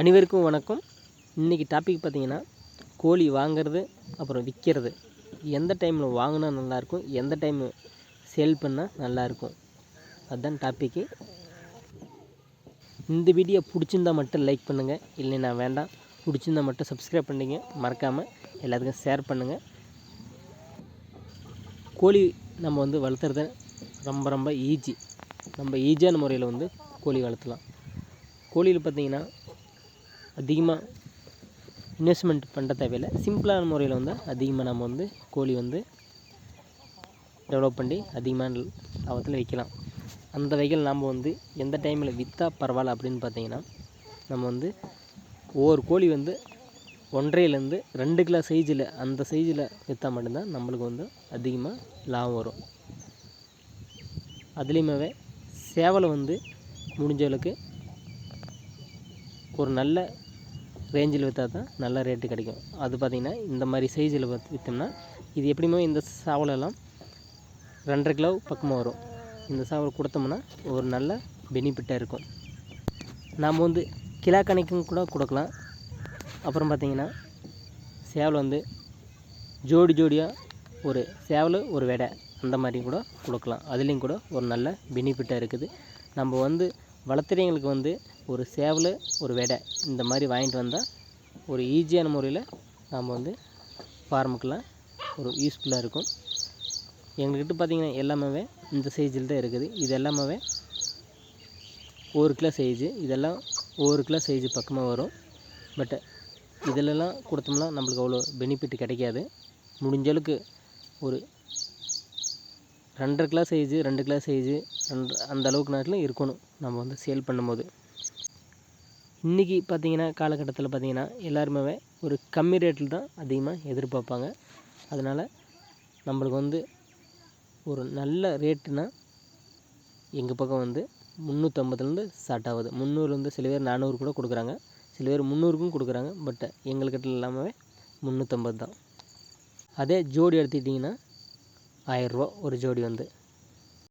அனைவருக்கும் வணக்கம். இன்றைக்கி டாபிக் பார்த்திங்கன்னா கோழி வாங்கிறது அப்புறம் விற்கிறது எந்த டைமில் வாங்கினா நல்லாயிருக்கும் எந்த டைம் சேல் பண்ணால் நல்லாயிருக்கும்? அதுதான் டாப்பிக்கு இந்த வீடியோ பிடிச்சிருந்தா மட்டும் லைக் பண்ணுங்கள் இல்லைன்னா வேண்டாம். பிடிச்சிருந்தா மட்டும் சப்ஸ்கிரைப் பண்ணிங்க. மறக்காமல் எல்லாத்துக்கும் ஷேர் பண்ணுங்கள் கோழி நம்ம வந்து வளர்த்துறது ரொம்ப ரொம்ப ஈஸி நம்ம ஈஸியான முறையில் வந்து கோழி வளர்த்தலாம். கோழியில் பார்த்தீங்கன்னா அதிகமாக இன்வெஸ்ட்மெண்ட் பண்ண தேவையில்லை. சிம்பிளான முறையில் வந்து அதிகமாக நம்ம வந்து கோழி வந்து டெவலப் பண்ணி அதிகமான லாபத்தில் விற்கலாம் அந்த வகையில் நாம் வந்து எந்த டைமில் விற்றா பரவாயில்ல அப்படின்னு பார்த்தீங்கன்னா நம்ம வந்து ஒவ்வொரு கோழி வந்து ஒன்றையிலேருந்து ரெண்டு கிலோ சைஸில் அந்த சைஸில் விற்றா மட்டும்தான் நம்மளுக்கு வந்து அதிகமாக லாபம் வரும். அதுலேயுமே சேவலை வந்து முடிஞ்ச அளவுக்கு ஒரு நல்ல ரேஞ்சில் விற்றா தான் நல்ல ரேட்டு கிடைக்கும். அது பார்த்திங்கன்னா இந்த மாதிரி சைஸில் விற்றோம்னா இது எப்படியுமே இந்த சாவலெல்லாம் ரெண்டரை கிலோ பக்கமாக வரும். இந்த சாவல் கொடுத்தோம்னா ஒரு நல்ல பெனிஃபிட்டாக இருக்கும். நாம் வந்து கிலோ கணக்கும் கூட கொடுக்கலாம். அப்புறம் பார்த்திங்கன்னா சேவல் வந்து ஜோடி ஜோடியாக ஒரு சேவல் ஒரு வெடை அந்த மாதிரி கூட கொடுக்கலாம். அதுலேயும் கூட ஒரு நல்ல பெனிஃபிட்டாக இருக்குது. நம்ம வந்து வளர்த்துறவங்களுக்கு வந்து ஒரு சேவல் ஒரு வெடை இந்த மாதிரி வாங்கிட்டு வந்தால் ஒரு ஈஸியான முறையில் நாம் வந்து ஃபார்முக்கெலாம் ஒரு யூஸ்ஃபுல்லாக இருக்கும். எங்கள்கிட்ட பார்த்திங்கன்னா எல்லாமே இந்த சைஸில் தான் இருக்குது. இது எல்லாமே ஒரு கிலோ சைஸு இதெல்லாம் ஒரு கிலோ சைஸு பக்கமாக வரும். பட் இதிலெல்லாம் கொடுத்தோம்னா நம்மளுக்கு அவ்வளோ பெனிஃபிட் கிடைக்காது. முடிஞ்ச அளவுக்கு ஒரு ரெண்டரை கிலோ சைஸு ரெண்டு கிலோ சைஸு ரெண்டு அந்த அளவுக்கு நேரத்தில் இருக்கணும். நம்ம வந்து சேல் பண்ணும்போது. இன்றைக்கி பார்த்திங்கன்னா காலகட்டத்தில் பார்த்திங்கன்னா எல்லாருமே ஒரு கம்மி ரேட்டில் தான் அதிகமாக எதிர்பார்ப்பாங்க. அதனால் நம்மளுக்கு வந்து ஒரு நல்ல ரேட்டுனா எங்கள் பக்கம் வந்து முந்நூற்றம்பதுலேருந்து ஸ்டார்ட் ஆகுது. முந்நூறுலேருந்து சில பேர் நானூறு கூட கொடுக்குறாங்க. சில பேர் முந்நூறுக்கும் கொடுக்குறாங்க. பட் எங்கள்கிட்ட இல்லாமல் முந்நூற்றம்பது தான். அதே ஜோடி எடுத்துக்கிட்டிங்கன்னா ஆயரூவா ஒரு ஜோடி வந்து.